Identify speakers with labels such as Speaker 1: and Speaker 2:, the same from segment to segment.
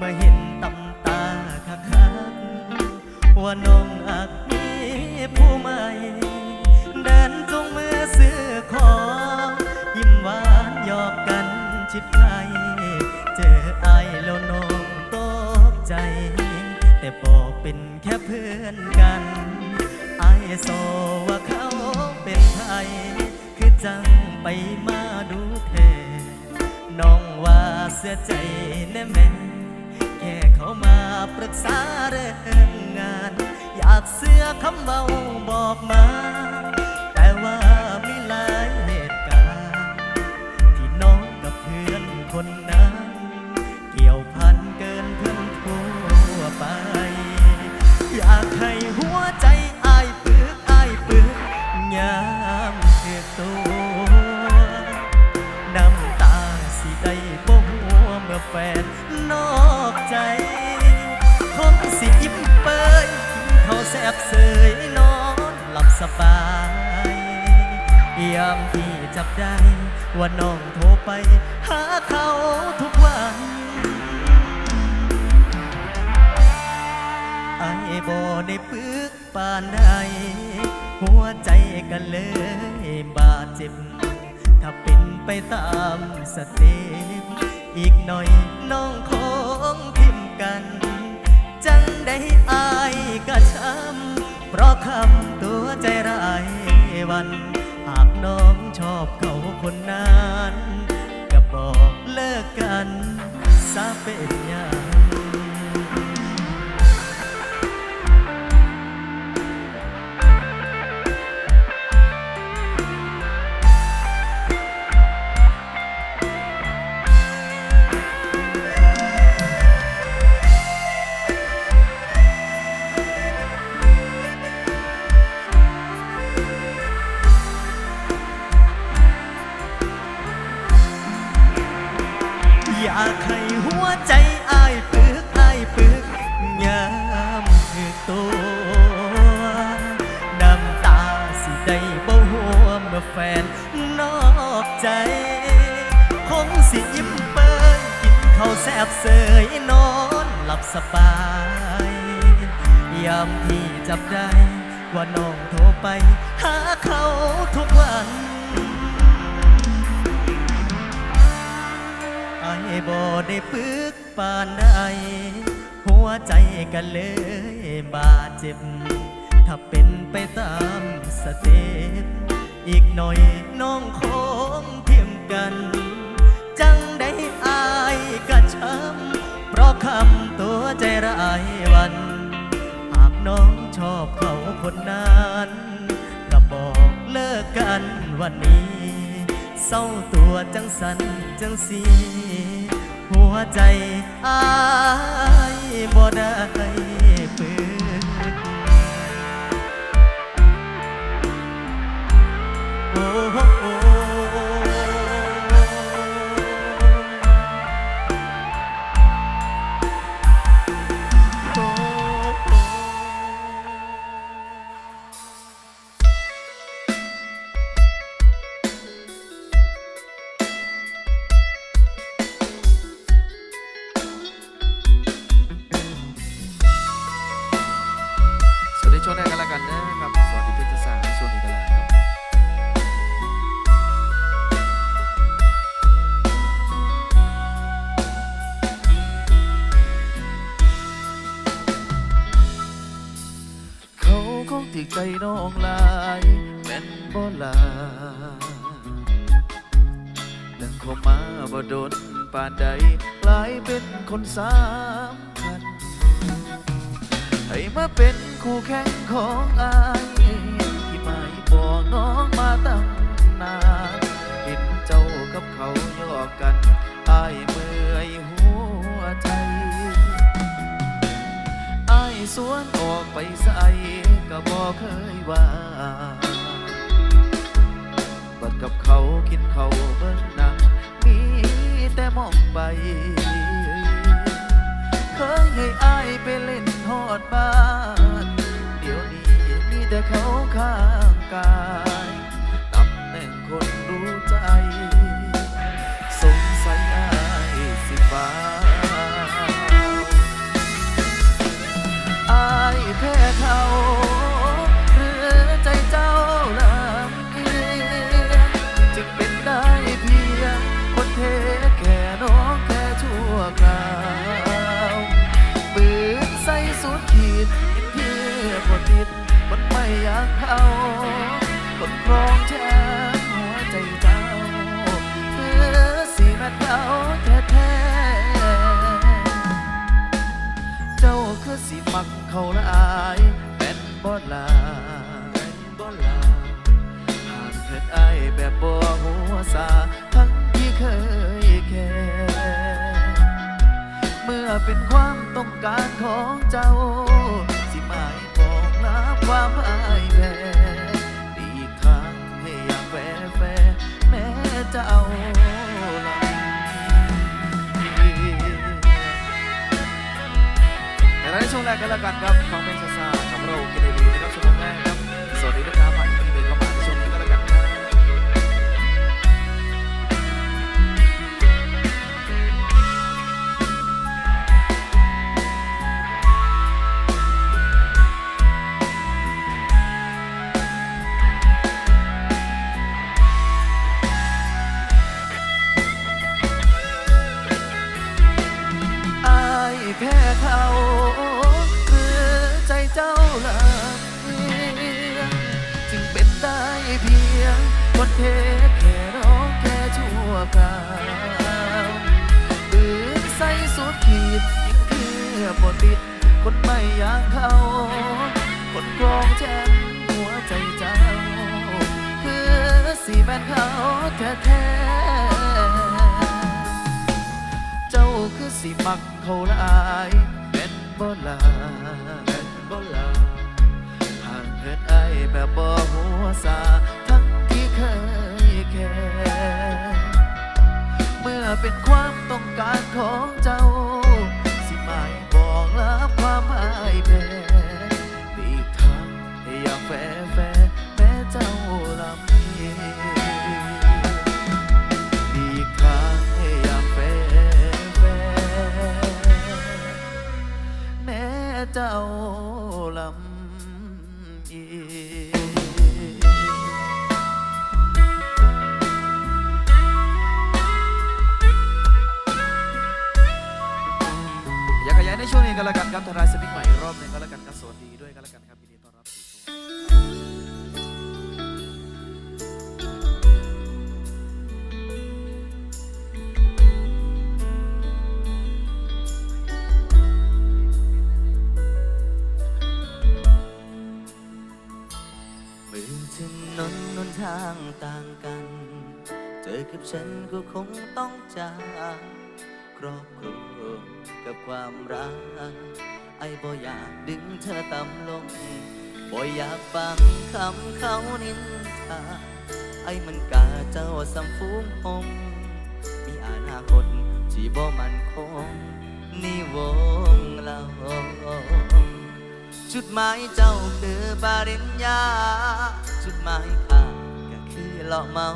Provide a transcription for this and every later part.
Speaker 1: มื่อเห็นตำตาคักคักว่าน้องอักมีผู้ใหม่เดินจงมือซื้อของยิ้มหวานหยอกกันชิดไกลเจออายแล้วน้องตกใจ แต่บอกเป็นแค่เพื่อนกันอายโซว่าเขาเป็นไทย คือจังไปมาดูเทน้องว่าเสียใจแน่แม่ เขามาปรึกษาเรื่องงาน อยากเสื้อคำเบาบอกมา ไอ้บ่ได้ปึกปานใดหัวใจกันเลยบาดเจ็บ ถ้าเป็นไปตามสเต็ปอีกหน่อยน้องคงทิมกัน จังได้อายกะช้ำเพราะคำตัวใจร้ายวัน หากน้องชอบเขาคนนั้นก็บอกเลิกกันซะเป็นอย่าง จับได้ ว่าน้องโทรไป หาเขาทุกวันไอ้บ่ได้ปึกปานใดหัวใจกันเลยบาดเจ็บ ถ้าเป็นไปตามสเต็ปอีกหน่อยน้องคงเทียมกัน จังได้อายกะช้ำเพราะคำตัวใจร้ายวัน น้องชอบเขาคนนั้นก็บอกเลิกกันวันนี้ เศร้าตัวจังสันจังสี หัวใจอา อ
Speaker 2: งลายแม่นบ่ลาดังเข้ามาบ่โดนปานใดกลายเป็นคนสำคัญให้มาเป็นคู่แข่งของอายที่ไม่บอกน้องมาตั้งนานเห็นเจ้ากับเขาหยอกกันอายเมื่อยหัวใจ สวนออกไปใส่ก็บอกเคยว่าบัดกับเขากินเขาเบิ่งหนังมีแต่มองไป เคยให้อายไปเล่นฮอดบ้าน เดี๋ยวนี้มีแต่เขาข้างกายตำแหน่งคนรู้ใจ สงสัยอายสิบ้า กเขาคนครองแชมป์หัวใจเจ้าเพื่อสีแม่เขาแท้ๆเจ้าคือสิมักเขาหลายเป็นบ่ลาเป็นบ่ลาหากเกิดไอายแบบบ่หัวซาทั้งที่เคยแค่เมื่อเป็นความต้องการของเจ้า ความพ่ายแพ้ดีกทางให้อย่างแฟแฟแม้เจ้าลำแต่ในช่วงแรกก็แล้วกันครับฟังเพลงซา เขาหรือใจเจ้าละเพียงจึงเป็นได้เพียงคนเทแค่ร้องแค่ชั่วคราวปืนใส่สุดขีดยิ่งเพื่อบ่ติดคนไม่อยากเขาคนกรองแชมป์หัวใจเจ้า คือสีแม่นเขาแท้ๆเจ้าคือสิมัก เขาหลายเป็นบ่ลาเป็นบ่ลาห่างเหินไอแบบบ่หัวซาทั้งที่เคยแค่เมื่อเป็นความต้องการของเจ้า ลำอีอยากขยายในช่วงนี้ก็แล้วกันครับทนายส กับ
Speaker 3: ฉันก็คงต้องจากครอบครัวกับความรัก ไอ้บ่อยากดึงเธอต่ำลง บ่อยากฟังคำเขานินทา ไอ้มันกาเจ้าสำฟูงหงมีอนาคตที่บ่มันคง นี่วงเราจุดหมายเจ้าคือปริญญา จุดหมายข้าก็คือเหลาะเมา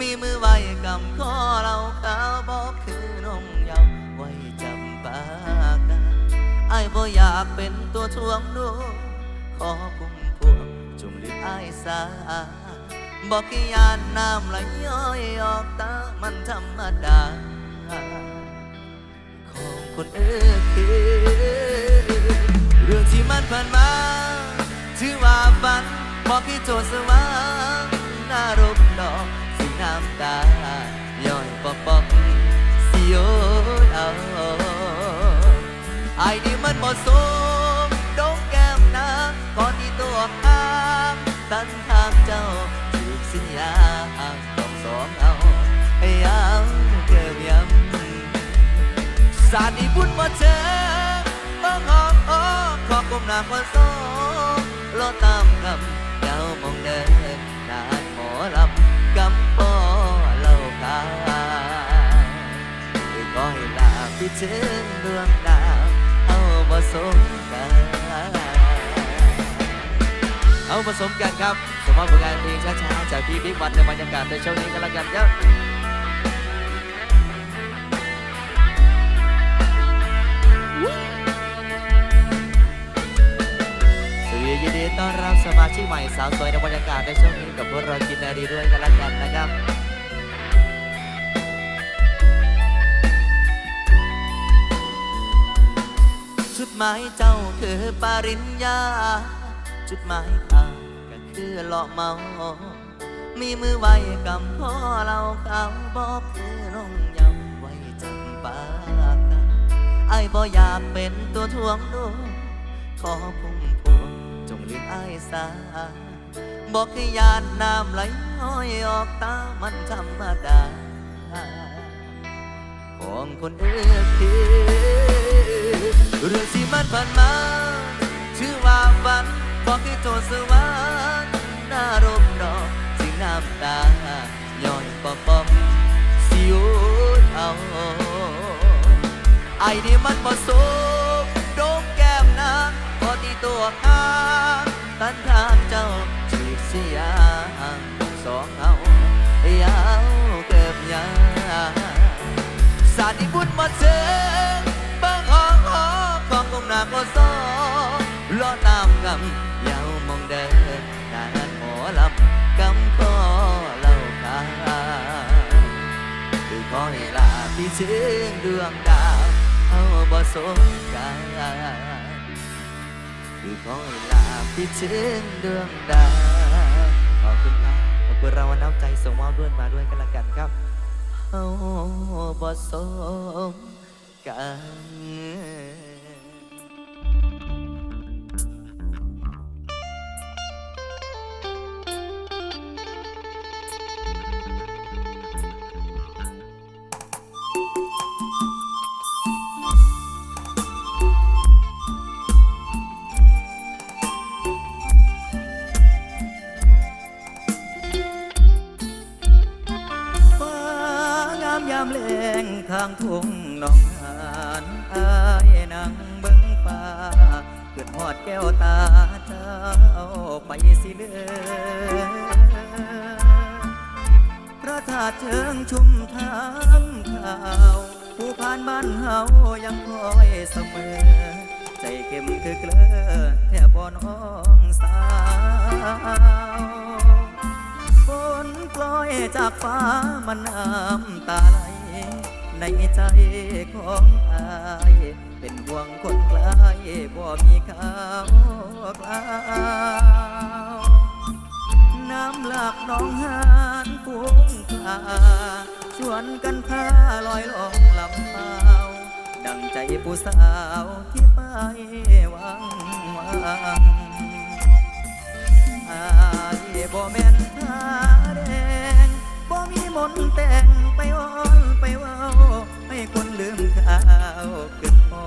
Speaker 3: มีมือไว้กำคอเราขาวบอกคือนงเยาวไว้จำปากาไอ้บ่อยากเป็นตัวทวงดูขอพุ่มพวงจงลืมไอ้สาบอกแค่ยานน้ำไหลย้อยออกตามันธรรมดา ของคนเอื่นเรื่องที่มันผ่านมา ถือว่าฝันบอกให้โจทย์สว่างน่ารบ นเอาไอ้นี่มันเหมาะสมดงแก้มนางก่อนที่ตัวข้างตันทางเจ้าถูกสัญญาต้องสองเอาให้ยังเกิมย้ำสาดีบุญมาเจอบ้องหอมอ้ขอบกลมหนาคนโซโลตามคำ ถึงดวงดาวเอาผสมกัน เอาผสมกันครับสมมติผลงานเพลงช้าๆจากพี่บิ๊กวันในบรรยากาศในช่วงนี้กันล้วกันครับสวัสดียินดีต้อนรับสมาชิกใหม่สาวสวยในบรรยากาศในช่วงนี้กับพวกเรากินนาดีด้วยกันล้วกันนะครับ หมายเจ้าคือปริญญา
Speaker 4: จุดหมายทางก็คือเลาะเมา มีมือไว้กำพ่อเราเขาบอกคือน้องยาไว้จำปากันไอ้บ่อยากเป็นตัวทวงดู ขอพุ่มพวงจงลืมไอ้สาบอกคือยานน้ำไหลห้อยออกตามันธรรมดา ของคนอื่นคือ เรื่องที่มันผ่านมาชื่อว่าฝันบอกคือโทษสวรรค์น่ารมดอกสิ่น้ำตาย้อนปอปอมสิวดเอาไอ้นี่มันผสมโดมแก้มนางพอที่ตัวข้า กำยาวมองเดินนานหมอลำกำก็เล่าขาคือขอให้ลาพี่เชิงดวงดาวเอาบ่สงการคือขอให้ลาพี่เชิงดวงดาวขอบคุณครับขอบคุณเราวันน้ำใจส่งมอบด้วยมาด้วยกันละกันครับเอาบ่สมกันาตุเชิงชุมทางข่าว ผู้ผ่านบ้านเฮายังคอยเสมอ ใจเข้มคือเกลือแทบบ่น้องสาวฝนกลอยจากฟ้ามันน้ำตาไหล ในใจของอายเป็นห่วงคนไกลบ่มีข่าวกล่าวน้ำหลากน้องหานฟุ้ง คลาชวนกันพาลอยลองลำพ่าดังใจผู้สาวที่ไปวังวังอายบ่แม่นผ้าแดงบ่มีมนแต่งไปอ้อนไปเว้าให้คนลืมข่าวขึ้นพอ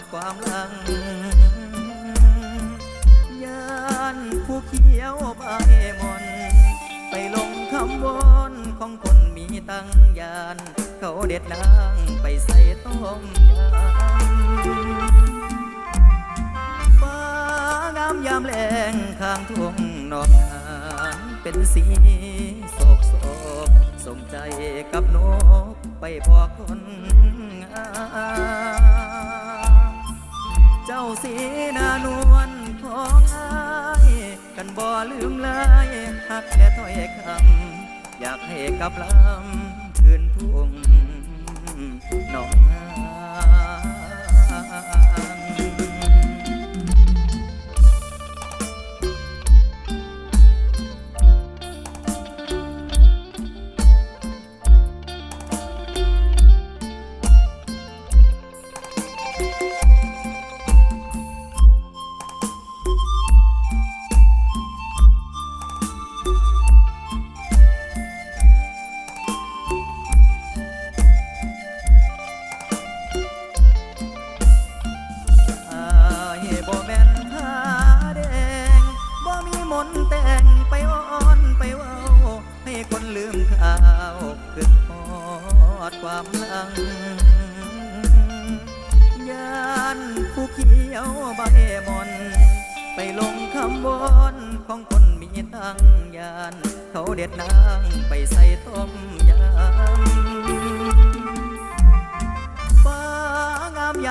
Speaker 4: ดความลังยานผู้เขียวใบมนำวอนของคนมีตังยาน เขาเด็ดนางไปใส่ต้มยำฟ้างามยามแลงข้างทุ่งนอกหานเป็นสีโศกโศกสมใจกับนกไปพอคนงามเจ้าสีนานวลของอา กันบ่ลืมลยหักแค่ถ้อยคำอยากให้กับลำคืนพวงน้อง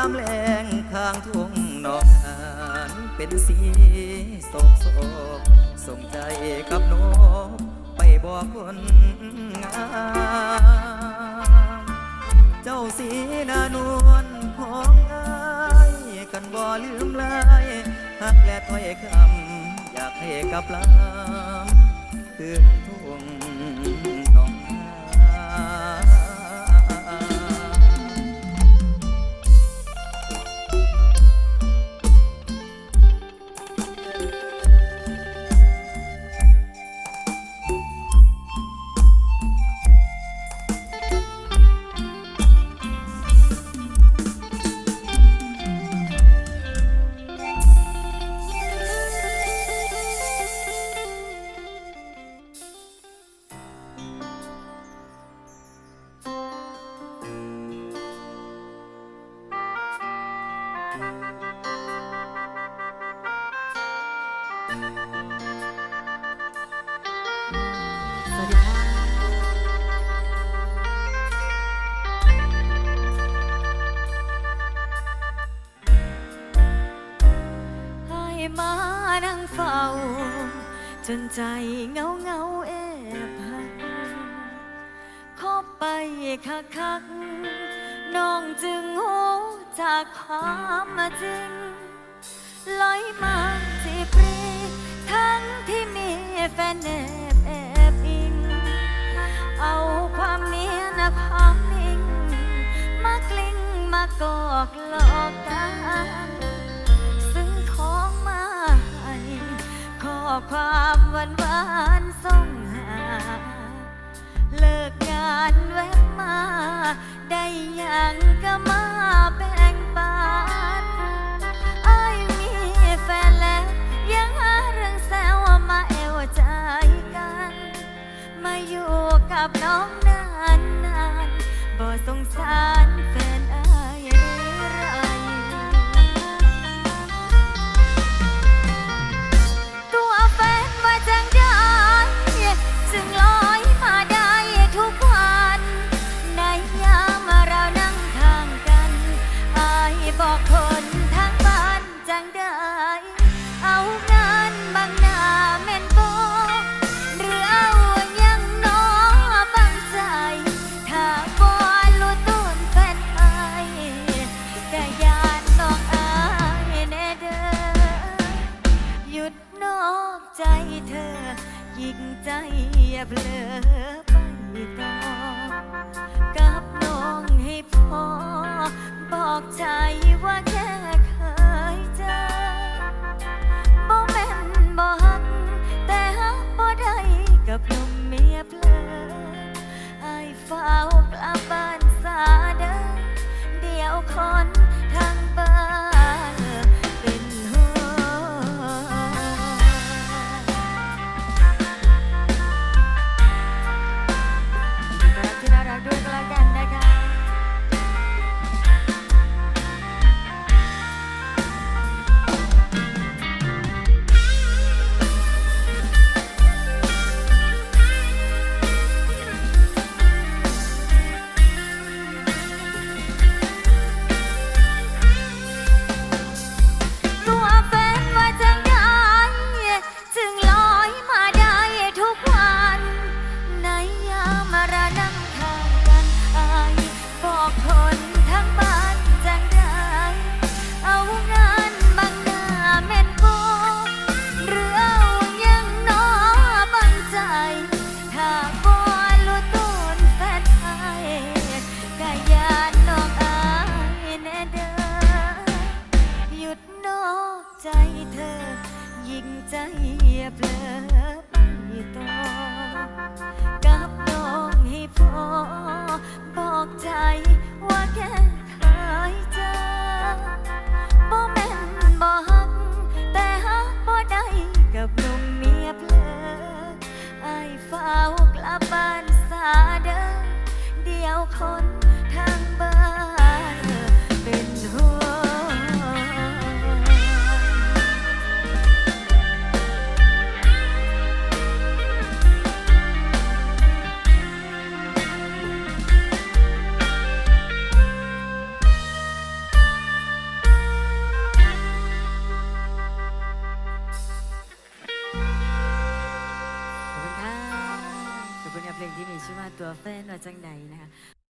Speaker 4: ามแรงข้างทุ่งนอกหานเป็นสีโศกโศกส่งใจกับนกไปบอกคนงามเจ้าสีนานวลของอายกันบ่ลืมลายหักและถ้อยคำ
Speaker 3: อยากให้กับลามคือทุ่ง
Speaker 5: มานั่งเฝ้า จนใจเงาเงาเอบหักขอไปคักคักน้องจึงหูจากความมาจริงลอยมาสิปรีทั้งที่มีแฟนแอบแอบอิง เอาความเนียนะความนิ่ง มากลิ้งมากอกหลอกกัน ความหวานหวานส่งหา เลิกงานแวะมา ได้ยังก็มาแบ่งปันไอ้มีแฟนแล้ว ยังหาเรื่องแซวมาเอวใจกัน มาอยู่กับน้องนานนานบ่สงสาร